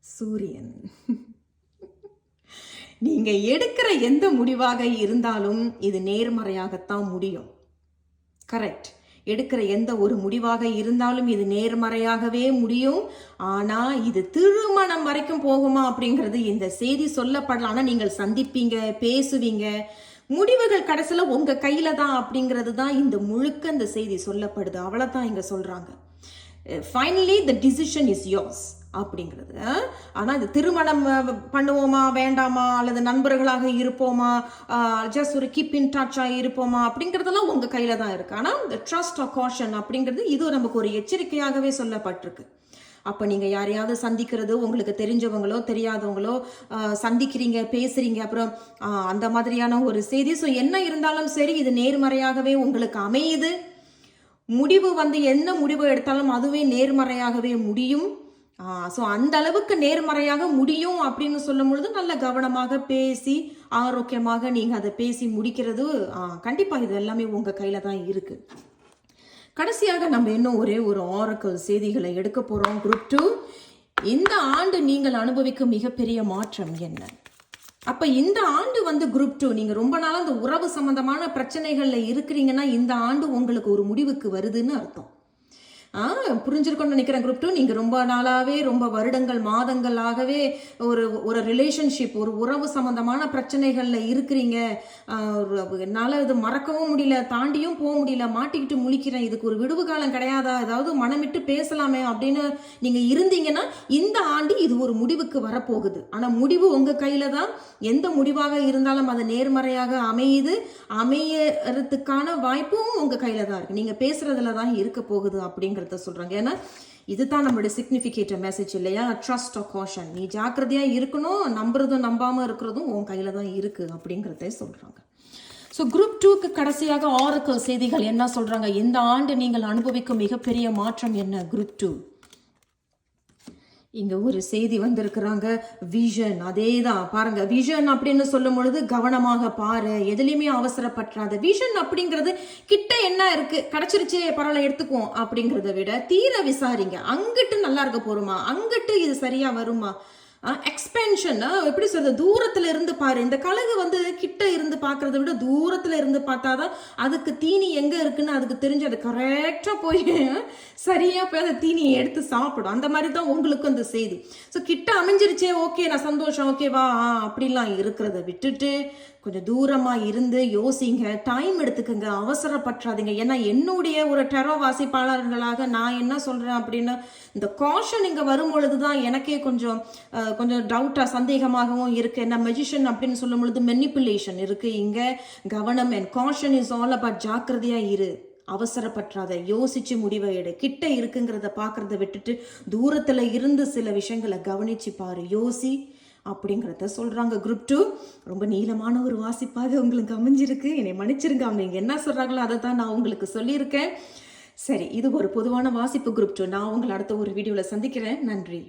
சூரியன். <laughs> நீங்க எடுக்கிற எந்த முடிவாக இருந்தாலும் இது நேர்மறையாகத்தான் முடியும். கரெக்ட் எடுக்கிற எந்த ஒரு முடிவாக இருந்தாலும் இது நேர்மறையாகவே முடியும். ஆனால் இது திருமணம் வரைக்கும் போகுமா அப்படிங்கிறது இந்த செய்தி சொல்லப்படலாம் நீங்கள் சந்திப்பீங்க பேசுவீங்க. முடிவுகள் கடைசியில் உங்கள் கையில் தான் அப்படிங்கிறது தான் இந்த முழுக்க இந்த செய்தி சொல்லப்படுது. அவ்வளோதான் இங்கே சொல்கிறாங்க finally the decision is yours அப்படிங்கிறது. ஆனால் இந்த திருமணம் பண்ணுவோமா வேண்டாமா அல்லது நண்பர்களாக இருப்போமா ஜஸ்ட் ஒரு கீப் இன் டச்சாக இருப்போமா அப்படிங்கிறதெல்லாம் உங்கள் கையில் தான் இருக்குது ஆனால் இந்த ட்ரஸ்ட் ஆர் காஷன் அப்படிங்கிறது இது நமக்கு ஒரு எச்சரிக்கையாகவே சொல்லப்பட்டிருக்கு. அப்போ நீங்கள் யாரையாவது சந்திக்கிறது உங்களுக்கு தெரிஞ்சவங்களோ தெரியாதவங்களோ சந்திக்கிறீங்க பேசுகிறீங்க அப்புறம் அந்த மாதிரியான ஒரு செய்தி. ஸோ என்ன இருந்தாலும் சரி இது நேர்மறையாகவே உங்களுக்கு அமையுது. முடிவு வந்து என்ன முடிவு எடுத்தாலும் அதுவே நேர்மறையாகவே முடியும். ஸோ அந்த அளவுக்கு நேர்மறையாக முடியும் அப்படின்னு சொல்லும் பொழுது நல்ல கவனமாக பேசி ஆரோக்கியமாக நீங்கள் அதை பேசி முடிக்கிறது கண்டிப்பாக இது எல்லாமே உங்கள் கையில் தான் இருக்குது கடைசியாக நம்ம இன்னும் ஒரே ஒரு ஆரக்கல் செய்திகளை எடுக்க போகிறோம் குரூப் டூ இந்த ஆண்டு நீங்கள் அனுபவிக்கும் மிகப்பெரிய மாற்றம் என்ன? அப்போ இந்த ஆண்டு வந்து குரூப் டூ நீங்கள் ரொம்ப நாளாக இந்த உறவு சம்பந்தமான பிரச்சனைகளில் இருக்கிறீங்கன்னா இந்த ஆண்டு உங்களுக்கு ஒரு முடிவுக்கு வருதுன்னு அர்த்தம். ஆ நினைக்கிறேன் குரூப் டூ நீங்கள் ரொம்ப நாளாகவே ரொம்ப வருடங்கள் மாதங்களாகவே ஒரு ஒரு ரிலேஷன்ஷிப் ஒரு உறவு சம்மந்தமான பிரச்சனைகளில் இருக்கிறீங்க. என்னால் இது மறக்கவும் முடியல தாண்டியும் போக முடியல மாட்டிக்கிட்டு முழிக்கிறேன். இதுக்கு ஒரு விடுவு காலம் கிடையாதா? ஏதாவது மனமிட்டு பேசலாமே அப்படின்னு நீங்கள் இருந்தீங்கன்னா இந்த ஆண்டு இது ஒரு முடிவுக்கு வரப்போகுது. ஆனால் முடிவு உங்கள் கையில் தான். எந்த முடிவாக இருந்தாலும் அது நேர்மறையாக அமையுது. அமையறதுக்கான வாய்ப்பும் உங்கள் கையில் தான் இருக்குது நீங்கள் பேசுகிறதுல தான் இருக்க போகுது அப்படிங்கிறத சொல்கிறாங்க ஏன்னா இதுதான் நம்மளுடைய சிக்னிஃபிகேட்டிவ் மெசேஜ் இல்லையா? ட்ரஸ்ட் ஆஃப் காஷன் நீ ஜாக்கிரதையாக இருக்கணும் நம்புறதும் நம்பாமல் இருக்கிறதும் உன் கையில் தான் இருக்குது அப்படிங்கிறதே சொல்கிறாங்க ஸோ குரூப் டூக்கு கடைசியாக ஆறுக்கு செய்திகள் என்ன சொல்கிறாங்க இந்த ஆண்டு நீங்கள் அனுபவிக்கும் மிகப்பெரிய மாற்றம் என்ன? குரூப் டூ இங்க ஒரு செய்தி வந்திருக்கிறாங்க. விஷன் அதே தான் பாருங்க விஷன் அப்படின்னு சொல்லும் பொழுது கவனமாக பாரு. எதுலையுமே அவசரப்பற்றாத. விஷன் அப்படிங்கிறது கிட்ட என்ன இருக்கு? கிடைச்சிருச்சே பரவாயில்ல எடுத்துக்குவோம் அப்படிங்கிறத விட தீர விசாரிங்க. அங்கிட்டு நல்லா இருக்க போருமா? அங்கிட்டு இது சரியா வருமா? எக்ஸ்பென்ஷன் எப்படி சொல்றது தூரத்துல இருந்து பாரு. இந்த கழுகு வந்து கிட்ட இருந்து பார்க்கறத விட தூரத்துல இருந்து பார்த்தாதான் அதுக்கு தீனி எங்க இருக்குன்னு அதுக்கு தெரிஞ்சு அது கரெக்டா போய் சரியா போய் அந்த தீனியை எடுத்து சாப்பிடும். அந்த மாதிரி தான் உங்களுக்கு அந்த செய்தி. ஸோ கிட்ட அமைஞ்சிருச்சே ஓகே நான் சந்தோஷம் ஓகேவா அப்படிலாம் இருக்கிறத விட்டுட்டு கொஞ்சம் தூரமாக இருந்து யோசிங்க. டைம் எடுத்துக்கங்க அவசரப்பற்றாதீங்க. ஏன்னா என்னுடைய ஒரு டெரோ வாசிப்பாளர்களாக நான் என்ன சொல்கிறேன் அப்படின்னா இந்த காஷன் இங்கே வரும் பொழுது தான் எனக்கே கொஞ்சம் கொஞ்சம் டவுட்டாக சந்தேகமாகவும் இருக்குது என்ன மெஜிஷன் அப்படின்னு சொல்லும் பொழுது மெனிப்புலேஷன் இருக்குது இங்கே கவனம் and caution is all about ஜாக்கிரதையாக இரு. அவசரப்பற்றாத யோசிச்சு முடிவை எடு. கிட்ட இருக்குங்கிறத பார்க்கறத விட்டுட்டு தூரத்தில் இருந்து சில விஷயங்களை கவனிச்சு பாரு. யோசி அப்படிங்கிறத சொல்கிறாங்க குரூப் டூ ரொம்ப நீளமான ஒரு வாசிப்பாக உங்களுக்கு அமைஞ்சிருக்கு. என்னை மன்னிச்சிருங்க. அவங்க இங்கே என்ன சொல்கிறாங்களோ அதை தான் நான் உங்களுக்கு சொல்லியிருக்கேன். சரி இது ஒரு பொதுவான வாசிப்பு குரூப் டூ நான் உங்களை அடுத்த ஒரு வீடியோவில் சந்திக்கிறேன். நன்றி.